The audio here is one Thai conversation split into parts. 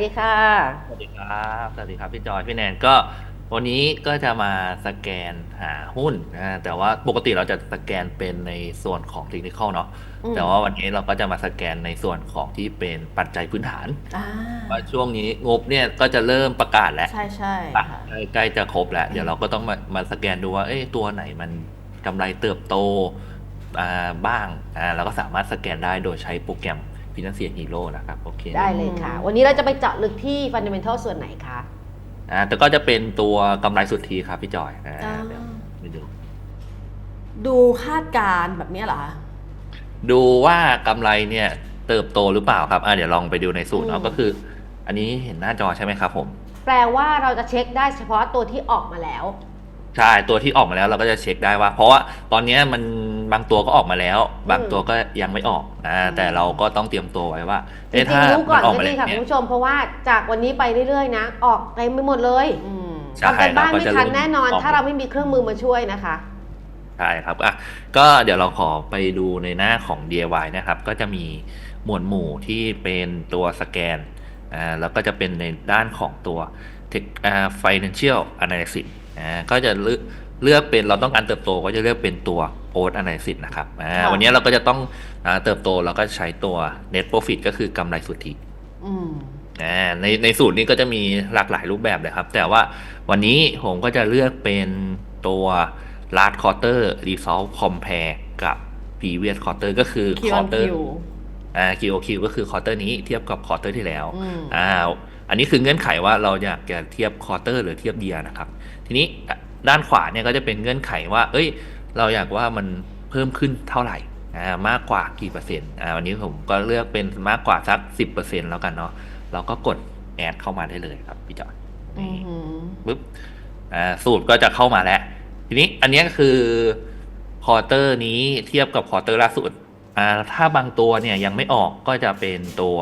ดีค่ะ สวัสดีครับ สวัสดีครับพี่จอยพี่แนนก็ วันนี้ก็จะมาสแกนหาหุ้นนะแต่ว่าปกติเราจะสแกนเป็นในส่วนของเทคนิคเนาะอืม แต่ว่าวันนี้เราก็จะมาสแกนในส่วนของที่เป็นปัจจัยพื้นฐาน อ่าว่าช่วงนี้งบเนี่ยก็จะเริ่มประกาศแล้ว ใช่ใช่อะค่ะ ใกล้ใกล้จะครบแล้ว เดี๋ยวเราก็ต้องมามาสแกนดูว่าเอ้ยตัวไหนมันกำไรเติบโตอ่าบ้างอ่าเราก็สามารถสแกนได้โดยใช้โปรแกรม Financial Hero นะครับโอเคได้เลยค่ะ วันนี้เราจะไปเจาะลึกที่ฟันเดเมนทัลส่วนไหนคะอ่าแต่ก็จะเป็นตัวกำไรสุทธิครับพี่จอยอ่าอ่าเดี๋ยวไปดูดูคาดการณ์แบบเนี้ยเหรอคะดูว่ากำไรเนี่ยเติบโตหรือเปล่าครับอ่าเดี๋ยวลองไปดูในสูตรเนาะก็คือ อันนี้เห็นหน้าจอใช่ไหมครับผม แปลว่าเราจะเช็คได้เฉพาะตัวที่ออกมาแล้ว ใช่ตัวที่ออกมาแล้วเราก็จะเช็คได้ว่า เพราะว่าตอนเนี้ยมันบางตัวก็ออกมาแล้ว บางตัวก็ยังไม่ออกอ่าแต่เราก็ต้องเตรียมตัวไว้ว่าจริเอ๊ะงถ้าๆรู้ก่มัอนนออกก็มาดีแล้วค่ะเนี่คุณยผู้ชมเพราะว่าจากวันนี้ไปเรื่อยๆนะ ออกเต็มไปหมดเลยอืมใช่ทำกันบ้านครับก็ไม่จะทันเริ่มแน่นอนออกถ้าเราไม่มีเครื่องมือมาช่วยนะคะใช่ครับอะก็เดี๋ยวเราขอไปดูในหน้าของ DIY นะครับ ก็จะมีหมวดหมู่ที่เป็นตัวสแกนอ่าแล้วก็จะเป็นในด้านของตัว Tech อ่า Financial Analysis อ่าก็จะเลือกเลือกเป็นเราต้องการเติบโตก็จะเลือกเป็นตัว Post Analysis นะครับอ่าค่ะ วันนี้เราก็จะต้องอ่าเติบโตเราก็ใช้ตัว Net Profit ก็คือกำไรสุทธิอืม อ่าในในสูตรนี้ก็จะมีหลากหลายรูปแบบเลยครับ แต่ว่าวันนี้ผมก็จะเลือกเป็นตัว last quarter result compare กับ previous quarter ก็คือ Q on quarter Q อ่า QOQ ก็คือ quarter นี้เทียบกับ quarter ที่แล้ว อืม อ่า อันนี้คือเงื่อนไขว่าเราอยากจะเทียบ quarter หรือเทียบ year นะครับ ทีนี้อะด้านขวาเนี่ยก็จะเป็นเงื่อนไขว่า เอ้ย เราอยากว่ามันเพิ่มขึ้นเท่าไหร่อ่ามากกว่ากี่เปอร์เซ็นต์อ่าวันนี้ผมก็เลือกเป็นมากกว่าสัก 10%แล้วกันเนาะเราก็กดแอดเข้ามาได้เลยครับพี่จอยอืนี่มปึ๊บอ่าสูตรก็จะเข้ามาแล้ว ทีนี้อันเนี้ยคือควอเตอร์นี้เทียบกับควอเตอร์ล่าสุดอ่าถ้าบางตัวเนี่ยยังไม่ออกก็จะเป็นตัว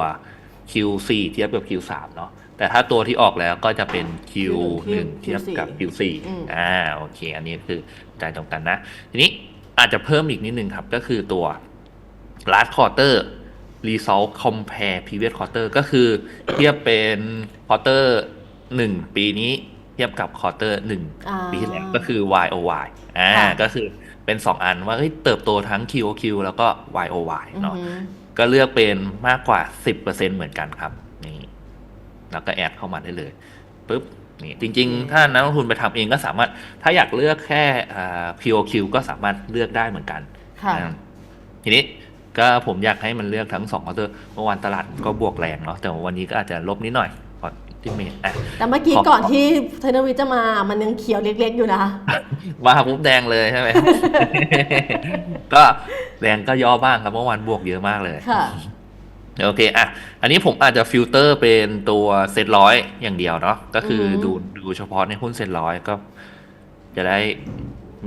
Q4 เทียบกับ Q3 เนาะแต่ถ้าตัวที่ออกแล้วก็จะเป็น Q1 เทียบกับ Q4 อืมอ่าโอเค อันนี้คือใจตรงกันนะ ทีนี้อาจจะเพิ่มอีกนิดนึงครับ ก็คือตัว last quarter result compare previous quarter ก็คือเทียบเป็น quarter หนึ่งปีนี้เทียบกับ quarter หนึ่งอ่าปีที่แล้วก็คือ y o y อ่าค่ะก็คือเป็น 2 อันว่าเฮ้ยเติบโตทั้ง q o q แล้วก็ y o y อือเนาะหือ ก็เลือกเป็นมากกว่า 10%เหมือนกันครับนี่แล้วก็แอดเข้ามาได้เลยปุ๊บนี่จริง ๆ ถ้านักลงทุนไปทำเองก็สามารถถ้าอยากเลือกแค่อ่า POQ ก็สามารถเลือกได้เหมือนกันค่ะอ่าทีนี้ก็ผมอยากให้มันเลือกทั้งสองคอร์เตอร์เมื่อวานตลาดก็บวกแรงเนาะแต่ว่าวันนี้ก็อาจจะลบนิดหน่อย พอที่เมทอะ แต่เมื่อกี้ขอ ก่อนที่เทรนเนอร์วิทย์จะมามันยังเขียวเล็กๆอยู่นะมาปุ๊บแดงเลยใช่ไหม ก็แดงก็ย่อบ้างครับเมื่อวานบวกเยอะมากเลย ค่ะ โอเคอะ อันนี้ผมอาจจะฟิลเตอร์เป็นตัวเซ็ตร้อยอย่างเดียวเนาะ ก็คือออฮึ ดูดูเฉพาะในหุ้นเซ็ตร้อยก็ จะได้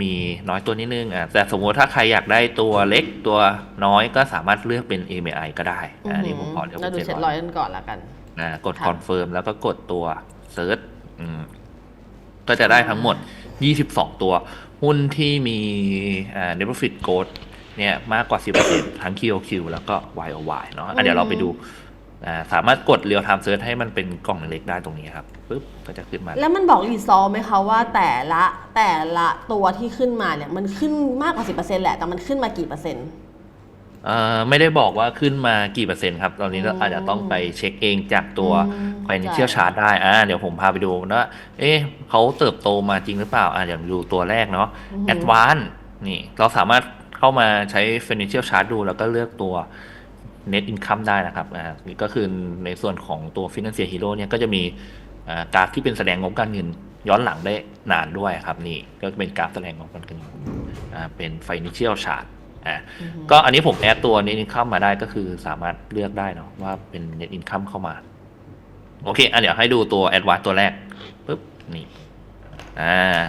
มีน้อยตัวนิดนึงอะ แต่สมมติถ้าใครอยากได้ตัวเล็กตัวน้อยก็สามารถเลือกเป็น AMI ก็ได้อะอันนี้ผมขอเลือกเราเป็นดูเซ็เซ็ตตร้ร้ออยยกันก่อนละกัน นะกดค่ะคอนเฟิร์มแล้วก็กดตัวเซิร์ชอืมก็จะได้ทั้งหมด 22 ตัว หุ้นที่มีอ่า net profit growth เนี่ยมากกว่า 10%ทั้ง QOQ แล้วก็ YOY เนาะอะเดี๋ยวเราไปดูอ่าสามารถกด real time search ให้มันเป็นกล่องเล็กๆได้ตรงนี้ครับปึ๊บก็จะขึ้นมา แล้วมันบอกรีซอลไหมคะว่าแต่ละแต่ละตัวที่ขึ้นมาเนี่ยมันขึ้นมากกว่า 10%แหละแต่มันขึ้นมากี่เปอร์เซ็นต์ เอ่อไม่ได้บอกว่าขึ้นมากี่เปอร์เซ็นต์ครับ ตอนนี้เราอืมอาจจะต้องไปเช็คเองจากตัว อืม financial chart ได้อ่าเดี๋ยวผมพาไปดูว่าเอ๊ะเขาเติบโตมาจริงหรือเปล่าอ่าอย่างดูตัวแรกเนาะ อือหือ advance นี่เราสามารถเข้ามาใช้ financial chart ดูแล้วก็เลือกตัว net income ได้นะครับอ่านี่ก็คือในส่วนของตัว financial hero เนี่ยก็จะมีอ่ากราฟที่เป็นแสดงงบการเงินย้อนหลังได้นานด้วยครับนี่ก็เป็นกราฟแสดงงบการเงินอ่าเป็น financial chart อ่าอือหือก็อันนี้ผมแอดตัว net income มาได้ก็คือสามารถเลือกได้เนาะว่าเป็น net income เข้ามา โอเคอันเดี๋ยวให้ดูตัว advance ตัวแรกปุ๊บนี่อ่า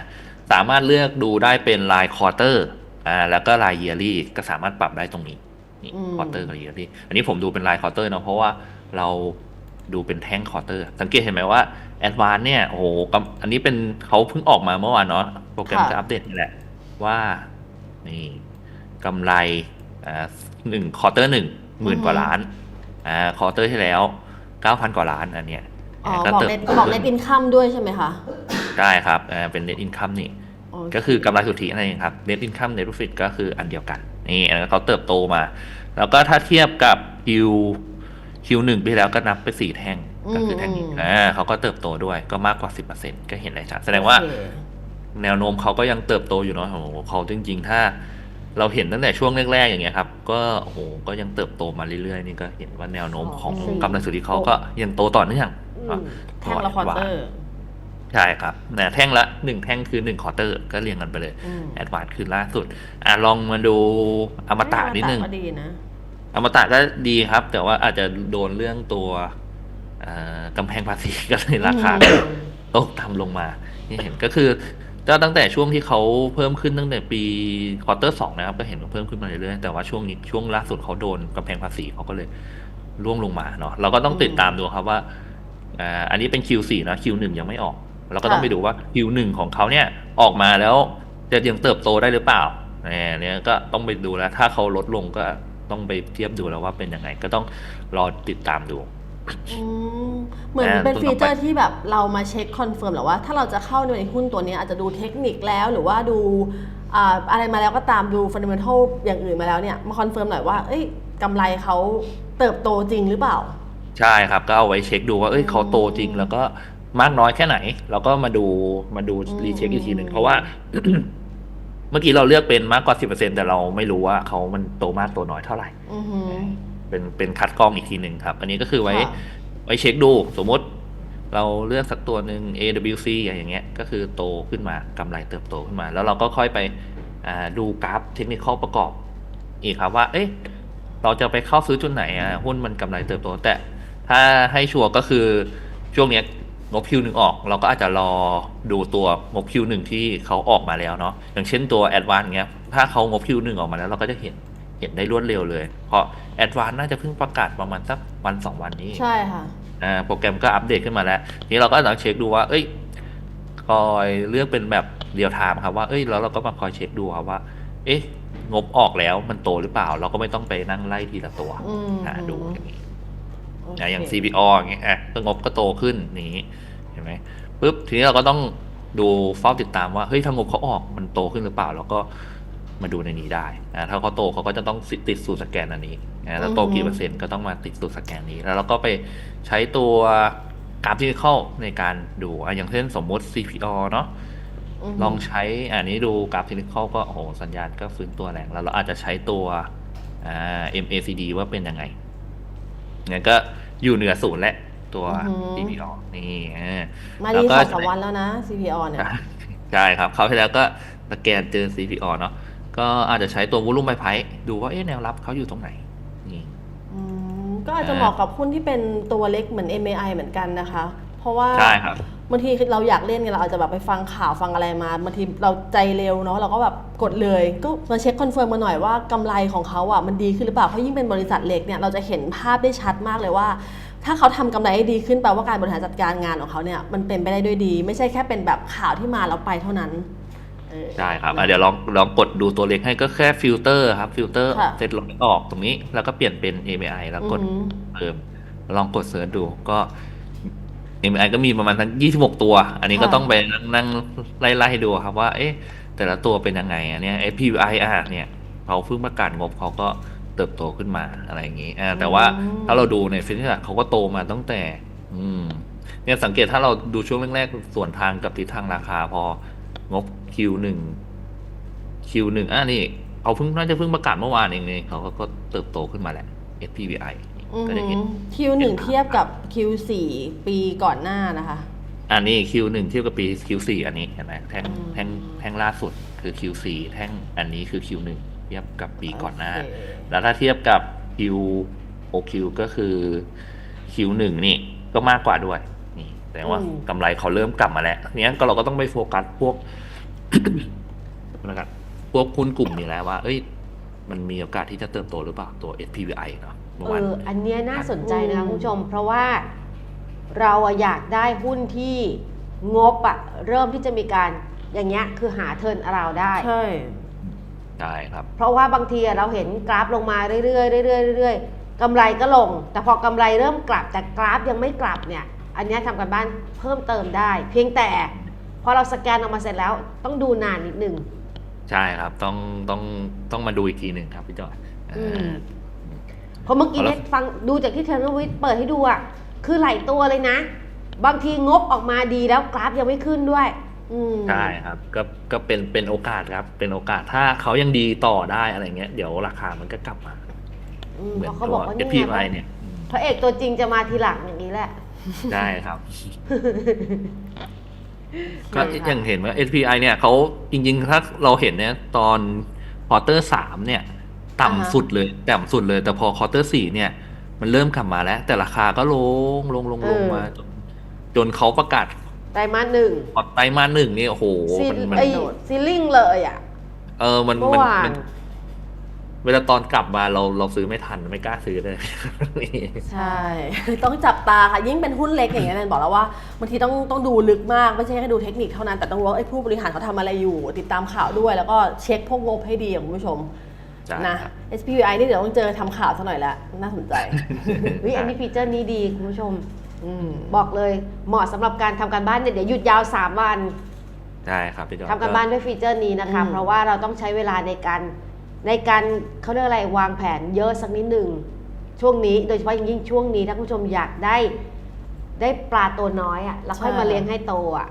สามารถเลือกดูได้เป็นราย quarter อ่าแล้วก็ราย yearly ก็สามารถปรับได้ตรงนี้นี่อืม quarter กับ yearly อันนี้ผมดูเป็นราย quarter เนาะเพราะว่าเราดูเป็นแท่ง quarter สังเกตเห็นไหมว่า advance เนี่ยโอ้โหกำอันนี้เป็นเขาเพิ่งออกมาเมื่อวานเนาะโปรแกรมค่ะจะอัปเดตนี่แหละว่านี่ กำไรอ่าหนึ่งคอร์เตอร์หนึ่งหมื่นกว่าล้านอ่าคอร์เตอร์ที่แล้ว9,000กว่าล้านอันเนี้ยอ๋อก็บอกเติบเน็ตบอกเน็ตอินคัมด้วยใช่ไหมคะได้ครับอ่าเป็น net income นี่โอเคก็คือกำไรสุทธินั่นเองครับ net income net profit ก็คืออันเดียวกันนี่อันนั้นเขาเติบโตมา แล้วก็ถ้าเทียบกับ Q Q1 ปีที่แล้วก็นับไปสี่แท่งก็คือแท่งนี้อืมอ่าเขาก็เติบโตด้วยก็มากกว่า 10%ก็เห็นได้ชัดแสดงว่าโอเคแนวโน้มเขาก็ยังเติบโตอยู่เนาะโอ้โหเขาจริง ๆ ถ้า เราเห็นตั้งแต่ช่วงแรก ๆ อย่างเงี้ยครับ ก็โอ้โหก็ยังเติบโตมาเรื่อยๆ นี่ก็เห็นว่าแนวโน้มของสี่ กำไรสุทธิเขาก็ยังโตต่อเนื่อง อืมเนาะแท่งละควอเตอร์ใช่ครับนะแท่งละหนึ่งแท่งคือหนึ่งควอเตอร์ก็เรียงกันไปเลย อืมแอดวานคือล่าสุด อะลองมาดูอมตะนิดนึงก็ดีนะ อมตะก็ดีครับ แต่ว่าอาจจะโดนเรื่องตัวเอ่อกำแพงภาษีก็เลยราคาอืมตกต่ำลงมาที่เห็นก็คือ ก็ตั้งแต่ช่วงที่เขาเพิ่มขึ้นตั้งแต่ปีควอเตอร์สองนะครับ ก็เห็นว่าเพิ่มขึ้นมาเรื่อยๆแต่ว่าช่วงนี้ช่วงล่าสุดเขาโดนกำแพงภาษีเขาก็เลยร่วงลงมาเนาะเราก็ต้องติดตามดูครับว่าอ่าอันนี้เป็น Q4 นะ Q1 ยังไม่ออก เราก็ต้องไปดูว่า Q1 ของเขาเนี่ยออกมาแล้วจะยังเติบโตได้หรือเปล่าเนี่ยก็ต้องไปดูแล้ว ถ้าเขาลดลงก็ต้องไปเทียบดูแล้วว่าเป็นยังไง ก็ต้องรอติดตามดู อืมเหมือนอ่าเป็นตัวฟีต่อไปเจอร์ที่แบบเรามาเช็คคอนเฟิร์มแหรือว่าถ้าเราจะเข้าในหุ้นตัวนี้อาจจะดูเทคนิคแล้วหรือว่าดูอ่าอะไรมาแล้วก็ตามดูฟันเดเมนทัลอย่างอื่นมาแล้วเนี่ยมาคอนเฟิร์มหน่อยว่า เอ้ยกำไรเขาเติบโตจริงหรือเปล่า ใช่ครับก็เอาไว้เช็คดูว่าเอ้ยเขาโตจริงแล้วก็มากน้อยแค่ไหนเราก็มาดูมาดูอืมรีเช็คอีกทีหนึ่งเพราะว่า เมื่อกี้เราเลือกเป็นมากกว่าสิบเปอร์เซ็นแต่เราไม่รู้ว่าเขามันโตมากโตน้อยเท่าไหร่อือหือ เป็นเป็นคัดกรองอีกทีหนึ่งครับ อันนี้ก็คือไว้ค่ะไว้เช็คดูสมมติ เราเลือกสักตัวหนึ่ง AWC อย่างเงี้ยก็คือโตขึ้นมากำไรเติบโตขึ้นมา แล้วเราก็ค่อยไปอ่าดูกราฟเทคนิคประกอบ อีกครับว่า เอ๊ะเราจะไปเข้าซื้อจุดไหนอะหุ้นมันกำไรเติบโต แต่ถ้าให้ชัวร์ก็คือช่วงเนี้ยงบ Q1 ออก เราก็อาจจะรอดูตัวงบ Q1 ที่เขาออกมาแล้วเนาะอย่างเช่นตัว a d v a n c e เงี้ยถ้าเขางบ Q1 ออกมาแล้วเราก็จะเห็น เห็นได้รวดเร็วเลย เพราะ a d v a n c e น่าจะเพิ่งประกาศประมาณสักวันสองวันนี้ใช่ค่ะอ่าโปรแกรมก็อัปเดตขึ้นมาแล้ว ทีนี้เราก็ต้องเช็คดูว่า เอ้ยคอยเลือกเป็นแบบเรียลไทม์ครับว่า เอ้ยแล้วเราก็มาคอยเช็คดูครับว่า เอ๊ะงบออกแล้วมันโตหรือเปล่า เราก็ไม่ต้องไปนั่งไล่ทีละตัวอืมหาดูอย่างนี้โอเคอะอย่าง CPO อย่างเงี้ยอะก็งบก็โตขึ้นนี้เห็นไหมปุ๊บทีนี้เราก็ต้องดูเฝ้าติดตามว่าเฮ้ยถ้างบเขาออกมันโตขึ้นหรือเปล่า แล้วก็ มาดูในนี้ได้อะถ้าเขาโตเขาก็จะต้องติดสูตรสแกนอันนี้อะแล้วโตกี่เปอร์เซ็นต์ก็ต้องมาติดสูตรสแกนนี้ แล้วเราก็ไปใช้ตัวกราฟที่เข้าในการดูอะอย่างเช่นสมมติ CPO เนาะมลองใช้อันนี้ดูกราฟเทคนิคก็โอ้โหสัญญาณก็ฟื้นตัวแรงแล้วเราอาจจะใช้ตัวอ่า MACD ว่าเป็นยังไงเนี่ยก็อยู่เหนือศูนย์และตัว CPO นี่อ่ามาแล้ดีวก็สองสามวันแล้วนะ CPO เนี่ยใช่ครับเขาวที่แล้วก็สแกนเจอ CPO เนาะ ก็อาจจะใช้ตัววอลุ่มไ p ไพดูว่าเอ๊ะแนวรับเขาอยู่ตรงไหนนี่อืมก็อาจจะเหมาะกับหุ้นที่เป็นตัวเล็กเหมือน MAI เหมือนกันนะคะ เพราะว่าใช่ครับบางทีเราอยากเล่นไงเราอาจจะแบบไปฟังข่าวฟังอะไรมาบางทีเราใจเร็วเนาะเราก็แบบกดเลย ก็มาเช็คคอนเฟิร์มมาหน่อยว่ากำไรของเขาอะมันดีขึ้นหรือเปล่าเพราะยิ่งเป็นบริษัทเล็กเนี่ยเราจะเห็นภาพได้ชัดมากเลยว่า ถ้าเขาทำกำไรได้ดีขึ้นแปลว่าการบริหารจัดการงานของเขาเนี่ยมันเป็นไปได้ด้วยดี ไม่ใช่แค่เป็นแบบข่าวที่มาแล้วไปเท่านั้น เออใช่ครับอะเดี๋ยวลองลองกดดูตัวเลขให้ก็แค่ฟิลเตอร์ครับฟิลเตอร์ค่ะเซตลงออกตรงนี้ แล้วก็เปลี่ยนเป็น AMI แล้วกดอือหือเพิ่มลองกดเสิร์ชดูก็ MI ก็มีประมาณทั้ง26ตัว อันนี้ก็ค่ะต้องไปนั่งนั่งไล่ไล่ดูครับว่า เอ๊ะ แต่ละตัวเป็นยังไงอันเนี้ย SPY อะเนี่ยเขาเพิ่งประกาศงบเขาก็เติบโตขึ้นมาอะไรอย่างงี้อ่าแต่ว่าอืมถ้าเราดูในฟินิชเขาก็โตมาตั้งแต่ อืมเนี่ยสังเกตถ้าเราดูช่วงแรกๆส่วนทางกับทิศทางราคาพอ งบ Q1 Q1 อะนี่เขาเพิ่งน่าจะเพิ่งประกาศเมื่อวานเองเนี่ยเขาก็ก็เติบโตขึ้นมาแหละ SPY ก็จะเห็นคิวหนึ่งเทียบกับ Q4 ปีก่อนหน้านะคะ อันนี้ Q1 เทียบกับปี Q4 อันนี้เห็นไหมแท่งอืมแท่งแท่งล่าสุดคือ Q4 แท่งอันนี้คือ Q1 เทียบกับปีก่อนหน้าโเคแล้วถ้าเทียบกับ Q OQ ก็คือ Q1 นี่ก็มากกว่าด้วย นี่แต่ว่าอืมกำไรเขาเริ่มกลับมาแล้วเนี้ยก็เราก็ต้องไปโฟกัสพวกนะครับพวกคุณกลุ่มนี้แล้วว่า เอ้ย มันมีโอกาสที่จะเติบโตหรือเปล่าตัว SPVI เนาะเมื่อเอวานออันเนี้ยน่าสนใจนะคะอืมคุณผู้ชม เพราะว่าเราอะอยากได้หุ้นที่งบอะเริ่มที่จะมีการอย่างเงี้ยคือหาเทิร์นอราวได้ใช่ใช่ครับ เพราะว่าบางทีอะเราเห็นกราฟลงมาเรื่อยๆเรื่อยๆเรื่อยๆกำไรก็ลง แต่พอกำไรเริ่มกลับแต่กราฟยังไม่กลับเนี่ย อันเนี้ยทำกันบ้านเพิ่มเติมได้ เพียงแต่พอเราสแกนออกมาเสร็จแล้วต้องดูนานนิดนึง ใช่ครับต้องต้องต้องมาดูอีกทีหนึ่งครับพี่จอยอืมอ่าเพราะเมื่อกี้เอาละเนี่ยฟังดูจากที่เทรนเนอร์วิทย์เปิดให้ดูอะคือไหลตัวเลยนะ บางทีงบออกมาดีแล้วกราฟยังไม่ขึ้นด้วยอืมใช่ครับก็ก็เป็นเป็นโอกาสครับ เป็นโอกาสถ้าเขายังดีต่อได้อะไรเงี้ยเดี๋ยวราคามันก็กลับมาอืมเหมือนเพราะเขาตับวอกว่านี่ FPI ไงเนี่ยอืมพระเอกตัวจริงจะมาทีหลังอย่างนี้แหละ ใช่ครับ ก็ใช่ค่ะอย่างเห็นว่า SPI เนี่ยเขาจริง ๆ ถ้าเราเห็นเนี่ย ตอนควอเตอร์สามเนี่ยอ่าฮะต่ำสุดเลย ต่ำสุดเลย แต่พอควอเตอร์สี่เนี่ย มันเริ่มกลับมาแล้ว แต่ราคาก็ลงลงลงลงมา จนจนเขาประกาศไตรมาสหนึ่งพอไตรมาสหนึ่งนี่โอ้โหซีมันมันไอซีลิ่งเลยอะ เออมันเมื่อมันวานมัน เวลาตอนกลับมาเราเราซื้อไม่ทันไม่กล้าซื้อเลยใช่ต้องจับตาค่ะยิ่งเป็นหุ้นเล็กอย่างเงี้ยแนนบอกแล้วว่าบางทีต้องต้องดูลึกมากไม่ใช่แค่ดูเทคนิคเท่านั้นแต่ต้องรู้ว่าไอ้ผู้บริหารเขาทำอะไรอยู่ ติดตามข่าวด้วย แล้วก็เช็คพวกงบให้ดีอะคุณผู้ชมใช่นะครับ SPI นี่เดี๋ยวต้องเจอทำข่าวซะหน่อยละน่าสนใจเฮ้ยอันนี้ฟีเจอร์นี้ดีคุณผู้ชมอืมบอกเลยเหมาะสำหรับการทำการบ้านเนี่ยเดี๋ยวหยุดยาว 3 วันใช่ครับพี่จอยทำการบ้านด้วยฟีเจอร์นี้นะคะอืมเพราะว่าเราต้องใช้เวลาในการ ในการเขาเรียกอะไรวางแผนเยอะสักนิดหนึ่งช่วงนี้โดยเฉพาะอย่างยิ่งช่วงนี้ถ้าคุณผู้ชมอยากได้ ได้ปลาตัวน้อยอะ่ะแล้วค่อยมาเลี้ยงให้โตอะ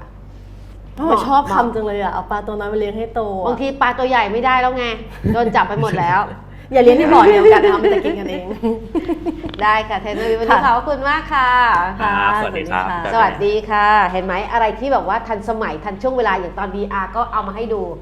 โอ้ยชอบคำจังเลยอะเอาปลาตัวน้อยมาเลี้ยงให้โตอะบางทีปลาตัวใหญ่ไม่ได้แล้วไงโดนจับไปหมดแล้ว อย่าเลี้ยงในบ่อเดียวกันนะคะมันจะกินกันเอง ได้ค่ะเทนนิสวันนี้ค่ะขอบคุณมากค่ะครับสวัสดีครับะสวัสดีค่ะ เห็นไหมอะไรที่แบบว่าทันสมัยทันช่วงเวลาอย่างตอน VR ก็เอามาให้ดู